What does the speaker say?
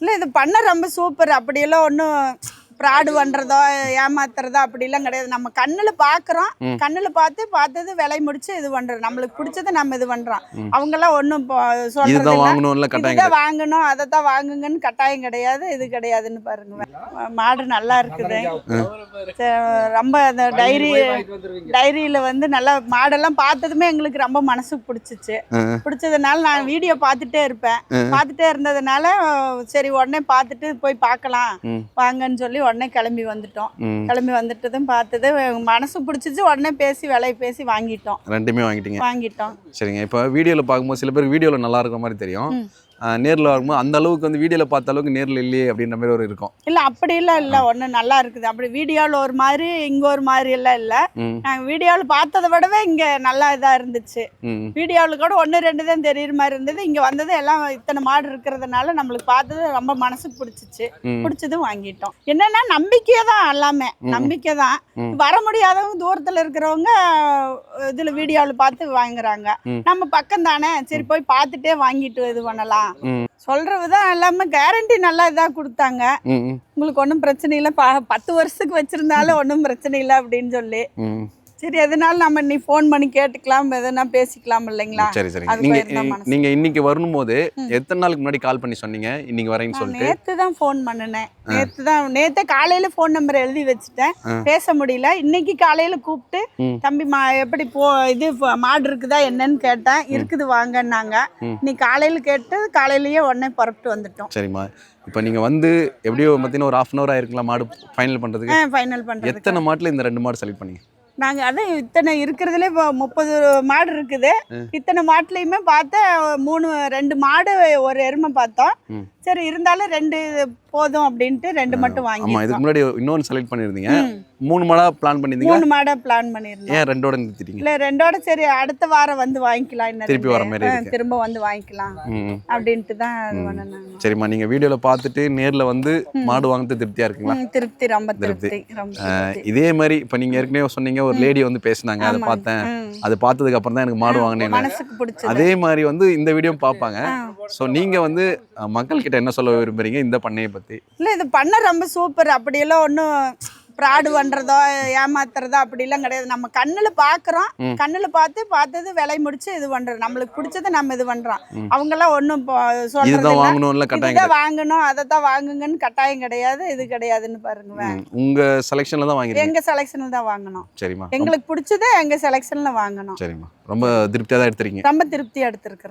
இல்லை இது பண்ண ரொம்ப சூப்பர் அப்படியெல்லாம் ஒன்றும் ஃப்ராடு பண்ணுறதோ ஏமாத்துறதோ அப்படிலாம் கிடையாது. நம்ம கண்ணில் பார்க்குறோம். கண்ணில் பார்த்து பார்த்தது விலை முடிச்சு இது பண்ணுறோம் நம்மளுக்கு பிடிச்சதை நம்ம இது பண்ணுறோம் அவங்கெல்லாம் ஒன்றும் சொல்கிறது இதுதான் வாங்கணும் அதை தான் வாங்குங்கன்னு கட்டாயம் கிடையாது. இது கிடையாதுன்னு பாருங்க. மாடு நல்லா இருக்குது. ரொம்ப அந்த டைரி டைரியில வந்து நல்லா மாடெல்லாம் பார்த்ததுமே எங்களுக்கு ரொம்ப மனசுக்கு பிடிச்சிச்சு. பிடிச்சதுனால நான் வீடியோ பார்த்துட்டே இருப்பேன். பார்த்துட்டே இருந்ததுனால சரி உடனே பார்த்துட்டு போய் பார்க்கலாம். வாங்கன்னு சொல்லி உடனே கிளம்பி வந்துட்டோம். கிளம்பி வந்துட்டதும் பார்த்தது மனசு பிடிச்சிச்சு உடனே பேசி விலையை பேசி வாங்கிட்டோம். ரெண்டுமே வாங்கிட்டீங்க. வாங்கிட்டோம். சரிங்க. இப்போ வீடியோவில் பார்க்கும்போது சில பேர் வீடியோவில் நல்லா இருக்கிற மாதிரி தெரியும். நேரில் பார்க்கும்போது அந்த அளவுக்கு வந்து வீடியோவில் பார்த்த அளவுக்கு நேரில் இல்லையே அப்படின்ற மாதிரி ஒரு இருக்கும். இல்லை அப்படிலாம் இல்லை. ஒன்று நல்லா இருக்குது. அப்படி வீடியோவில் ஒரு மாதிரி இங்கே ஒரு மாதிரி எல்லாம் இல்லை. நாங்கள் வீடியோவில் பார்த்ததை விடவே இங்கே நல்லா இதாக இருந்துச்சு. வீடியோவில் கூட ஒன்று ரெண்டு தான் தெரியுற மாதிரி இருந்தது. இங்கே வந்தது எல்லாம் இத்தனை மாடு இருக்கிறதுனால நம்மளுக்கு பார்த்தது ரொம்ப மனசுக்கு பிடிச்சிச்சு. பிடிச்சதும் வாங்கிட்டோம். என்னன்னா நம்பிக்கை தான் எல்லாமே. நம்பிக்கை தான். வர முடியாதவங்க தூரத்தில் இருக்கிறவங்க இதில் வீடியோவில் பார்த்து வாங்குறாங்க. நம்ம பக்கம் தானே சரி போய் பார்த்துட்டே வாங்கிட்டு இது பண்ணலாம். சொல்றது தான் எல்லாமே கேரண்டி நல்லா இதாக கொடுத்தாங்க. உங்களுக்கு ஒன்றும் பிரச்சனை இல்லை. பத்து வருஷத்துக்கு வச்சிருந்தாலும் ஒன்றும் பிரச்சனை இல்லை அப்படின்னு சொல்லி. சரி எதனால நம்ம நீ ஃபோன் பண்ணி கேட்டுக்கலாம் எதனா பேசிக்கலாம் இல்லைங்களா? சரி அது நீங்க. நீங்க இன்னைக்கு வரும்போது ம். எத்தனை நாளுக்கு முன்னாடி கால் பண்ணி சொன்னீங்க? இன்னைக்கு வரேன்னு சொல்லிட்டு. நேத்து தான் ஃபோன் பண்ணினேன். நேத்து தான் நேத்தே காலையில ஃபோன் நம்பர் எழுதி வச்சுட்டேன். பேச முடியல. இன்னைக்கு காலையில கூப்பிட்டு. தம்பி மா எப்படி போ இது மாடு இருக்குதா என்னன்னு கேட்டேன். இருக்குது வாங்கன்னாங்க. இன்னைக்கு காலையில கேட்டு காலையிலயே உடனே புறப்பட்டு வந்துட்டோம். சரிம்மா. இப்போ நீங்க வந்து எப்படியோ பார்த்தீங்கன்னா ஒரு ஹாஃப் அன் ஹவர் ஆயிருக்கலாம் மாடு ஃபைனல் பண்றதுக்கு? ஃபைனல் பண்றது எத்தனை மாட்டுல இந்த ரெண்டு மாடு செலக்ட் பண்ணீங்க? நாங்க அதான் இத்தனை இருக்கிறதுல இப்போ முப்பது மாடு இருக்குது. இத்தனை மாட்டுலயுமே பார்த்தா மூணு ரெண்டு மாடு ஒரு எருமை பார்த்தோம். சரி இருந்தாலும் ரெண்டு போதும் அப்படின்ட்டு ரெண்டு மட்டும் வாங்கி இதுக்கு முன்னாடி இன்னொன்னு செலக்ட் பண்ணியிருந்தீங்க. மூணு மாடா பிளான் பண்ணியிருந்தீங்க மூணு மாடை பிளான் பண்ணியிருந்தோம். ஏன் ரெண்டோட நிறுத்திட்டீங்க? இல்ல ரெண்டோட சரி அடுத்த வாரம் வந்து வாங்கிக்கலாம் இன்னும் திருப்பி வர. மாதிரி. திரும்ப வந்து வாங்கிக்கலாம். அப்படின்ட்டு தான் சரிம்மா நீங்க வீடியோல பார்த்துட்டு நேர்ல வந்து மாடு வாங்கிட்டு திருப்தியா இருக்குங்களா? திருப்தி ரொம்ப திருப்தி. இதே மாதிரி இப்போ நீங்க ஏற்கனவே சொன்னீங்க ஒரு லேடி வந்து பேசுனாங்க அதை. பார்த்தேன். அது பார்த்ததுக்கு அப்புறம் தான் எனக்கு மாடு வாங்கினேன் அதே மாதிரி வந்து இந்த வீடியோ பார்ப்பாங்க. ஸோ நீங்க வந்து அஹ், மக்கள்கிட்ட என்ன சொல்ல விரும்புறீங்க இந்த பண்ணையை பத்தி? இல்ல இது பண்ண ரொம்ப சூப்பர் அப்படியெல்லாம் ஒன்றும் ஃப்ராடு பண்ணுறதோ ஏமாத்துறதோ அப்படிலாம் கிடையாது. நம்ம கண்ணில் பார்க்குறோம். கண்ணில் பார்த்து பார்த்தது விலை முடிச்சு இது பண்ணுறோம் நம்மளுக்கு பிடிச்சதை நம்ம இது பண்ணுறோம். அவங்கெல்லாம் ஒன்றும் இதுதான் வாங்கணும் அதை தான் வாங்குங்கன்னு கட்டாயம் கிடையாது. இது கிடையாதுன்னு பாருங்க. ம், உங்க செலெக்ஷன்ல தான் வாங்கிருக்கீங்க எங்க செலெக்ஷனில் தான் வாங்கணும். சரிம்மா. எங்களுக்கு பிடிச்சதை எங்க செலெக்ஷன்ல வாங்கணும். சரிம்மா. ரொம்ப திருப்தியா தான் எடுத்துறீங்க? ரொம்ப திருப்தியா எடுத்திருக்கிறோம்.